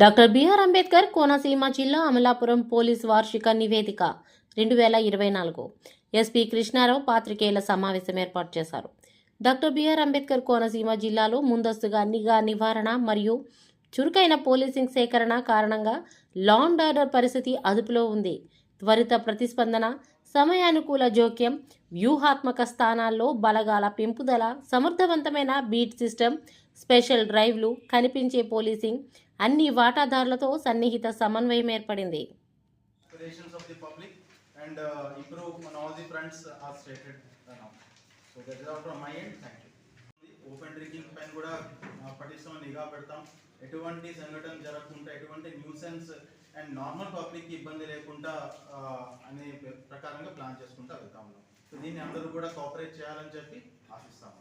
Doctor BR Ambedkar Konaseema జిల్లా Amalapuram police వార్షిక నివేదిక రెండు వేల ఇరవై నాలుగు. ఎస్పీ కృష్ణారావు పాత్రికేయుల సమావేశం ఏర్పాటు చేశారు. డాక్టర్ బిఆర్ అంబేద్కర్ కోనసీమ జిల్లాలో ముందస్తుగా నిఘా నివారణ మరియు చురుకైన పోలీసింగ్ సేకరణ కారణంగా లా అండ్ ఆర్డర్ పరిస్థితి అదుపులో ఉంది. త్వరిత ప్రతిస్పందన సమయానుకూల జోక్యం వ్యూహాత్మక స్థానాల్లో బలగాల పెంపుదల సమర్థవంతమైన బీట్ సిస్టమ్ స్పెషల్ డ్రైవ్లు కనిపించే పోలీసింగ్ అన్ని వాటాదారులతో సన్నిహిత సమన్వయం ఏర్పడింది. ఓపెన్ డ్రింకింగ్ పైన కూడా ఆ, పటిష్టం నిఘా పెడతాం. ఎటువంటి సంఘటన జరగకుండా ఎటువంటి న్యూసెన్స్ అండ్ నార్మల్ పబ్లిక్కి ఇబ్బంది లేకుండా అనే ప్రకారంగా ప్లాన్ చేసుకుంటూ వెళ్తా ఉన్నాం సో దీన్ని అందరూ కూడా కోఆపరేట్ చేయాలని చెప్పి ఆశిస్తాము.